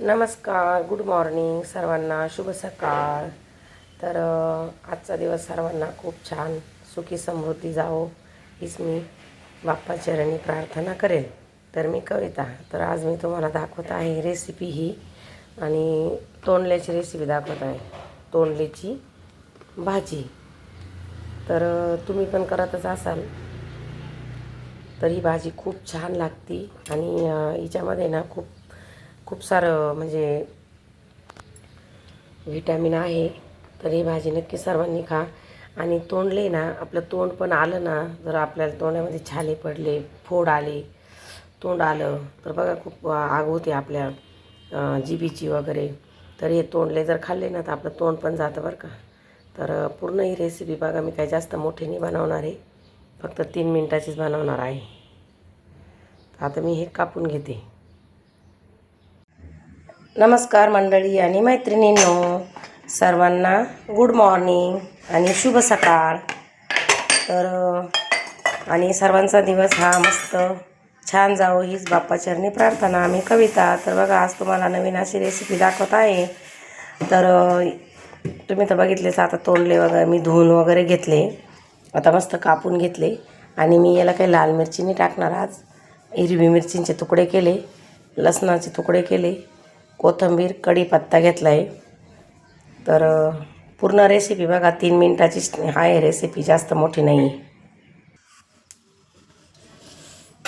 नमस्कार good morning सर्वांना शुभ सकाळ. तर आजचा दिवस सर्वांना खूप छान सुखी समृद्धी जावो हीच मी बाप्पा चरणी प्रार्थना करेल. तर मी कविता. तर आज मी तुम्हाला दाखवत आहे रेसिपी ही आणि तोंडल्याची रेसिपी दाखवत आहे. तोंडल्याची भाजी. तर तुम्ही पण करतच असाल. तर ही भाजी खूप छान लागती आणि हिच्यामध्ये ना खूप खूप सारं म्हणजे व्हिटॅमिन आहे तर ही भाजी नक्की सर्वांनी खा. आणि तोंडले ना आपलं तोंड पण आलं ना जर आपल्याला तोंडामध्ये छाले पडले फोड आले तोंड आलं तर बघा खूप आग होते आपल्या जिबीची वगैरे. तर हे तोंडले जर खाल्ले ना तर आपलं तोंड पण जातं बरं का. तर पूर्ण ही रेसिपी बघा मी काही जास्त मोठी नाही बनवणार आहे. फक्त तीन मिनटाचीच बनवणार आहे. आता मी हे कापून घेते. नमस्कार मंडळी आणि मैत्रिणींनो सर्वांना गुड मॉर्निंग आणि शुभ सकाळ. तर आणि सर्वांचा दिवस हा मस्त छान जावो हीच बाप्पाचरणी प्रार्थना. आम्ही कविता तर बघा आज तुम्हाला नवीन अशी रेसिपी दाखवत आहे. तर तुम्ही तर बघितलेच आता तोंडले वगैरे मी धुवून वगैरे घेतले. आता मस्त कापून घेतले. आणि मी याला काही लाल मिरची नाही टाकणार आज. हिरवी मिरचींचे तुकडे केले लसणाचे तुकडे केले. कोथिंबीर कढीपत्ता घेतला आहे तर पूर्ण रेसिपी बघा तीन मिनटाचीच आहे रेसिपी जास्त मोठी नाही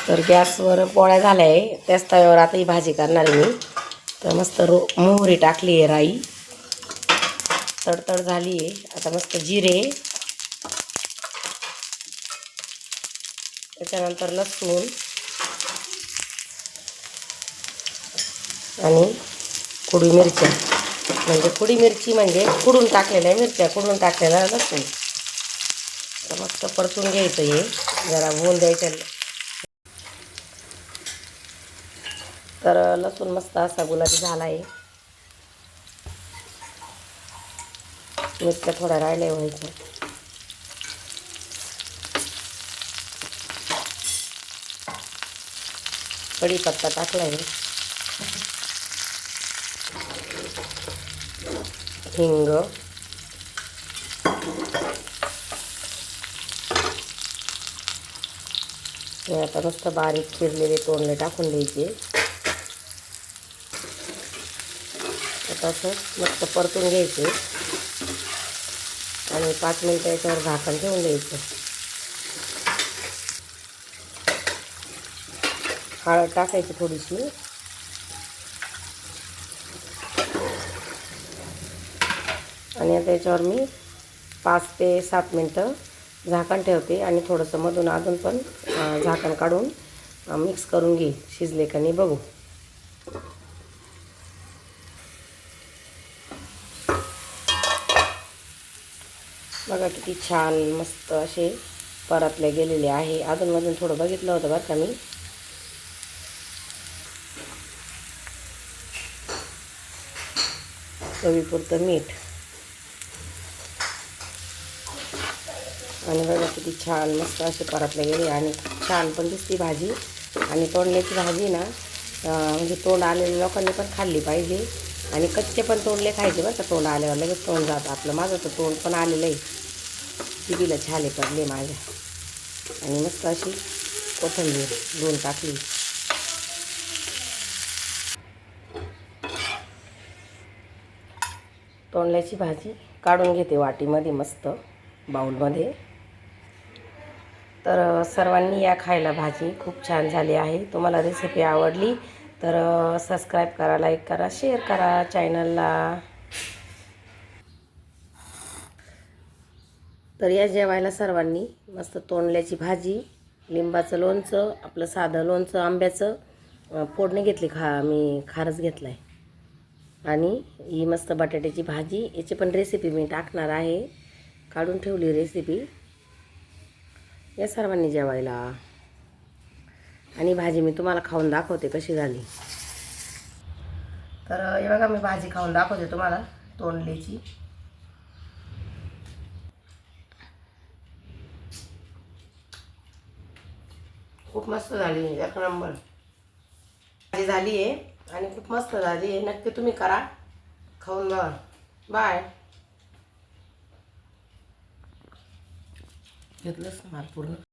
तर गॅसवर पोळ्या झाल्या आहे. त्याच तव्यावर आता ही भाजी करणार आहे मी. तर मस्त रो मोहरी टाकली आहे राई. तडतड झाली आहे. आता मस्त जिरे. त्याच्यानंतर लसूण. आणि कुडी मिरच्या. म्हणजे कुडी मिरची म्हणजे कुडून टाकलेल्या मिरच्या कुडून टाकलेल्या लसूण तर मस्त परतून घ्यायचं हे. जरा भून द्यायचं. तर लसूण मस्त असा गुलाबी झाला आहे. मिरच्या थोड्या राहिल्या व्हायच्या. कढीपत्ता टाकला आहे. हिंग. हे आता मस्त बारीक चिरलेले तोंडले टाकून द्यायचे आता असं मस्त परतून घ्यायचे. आणि पाच मिनटं याच्यावर झाकण ठेवून द्यायचं. हळद टाकायची थोडीशी. आणि आता मी पाच ते सात मिनटं झाकण ठेवते आणि थोडंसं मधून अजून पण झाकण काढून मिक्स करून घेईल शिजले का नाही बघू. बघा किती छान मस्त असे परतले गेलेले आहे. अजूनमधून थोडं बघितलं होतं बरं का मी. चवीपुरतं मीठ. आणि बघा किती छान मस्त असे परतले गेले आणि छान पण दिसती भाजी. आणि तोंडल्याची भाजी ना म्हणजे तोंड आलेल्या लोकांनी पण खाल्ली पाहिजे. आणि कच्चे पण तोंडले खायचे बरं का तोंड आल्यावर लगेच तोंड जातं आपलं. माझं तर तोंड पण आलेलं आहे जिबीला छाले पडले माझ्या. आणि मस्त अशी कोथंबीर दोन टाकली. तोंडल्याची भाजी काढून घेते वाटीमध्ये मस्त बाऊलमध्ये तर सर्वांनी या खायला भाजी खूप छान झाली आहे. तुम्हाला रेसिपी आवडली तर सबस्क्राईब करा लाईक करा शेअर करा चॅनलला तर या जेवायला सर्वांनी मस्त तोंडल्याची भाजी लिंबाचं लोणचं आपलं साधं लोणचं आंब्याचं फोडणी घेतली खा मी खारच घेतला आहे आणि ही मस्त बटाट्याची भाजी याची पण रेसिपी मी टाकणार आहे. काढून ठेवली रेसिपी या सर्वांनी जेवायला. आणि भाजी मी तुम्हाला खाऊन दाखवते कशी झाली. तर हे बघा मी भाजी खाऊन दाखवते तुम्हाला तोंडलीची. खूप मस्त झाली एक नंबर. भाजी झाली आहे आणि खूप मस्त झाली आहे. नक्की तुम्ही करा. खाऊन बघा. बाय. घेतलंच ना पूर्ण.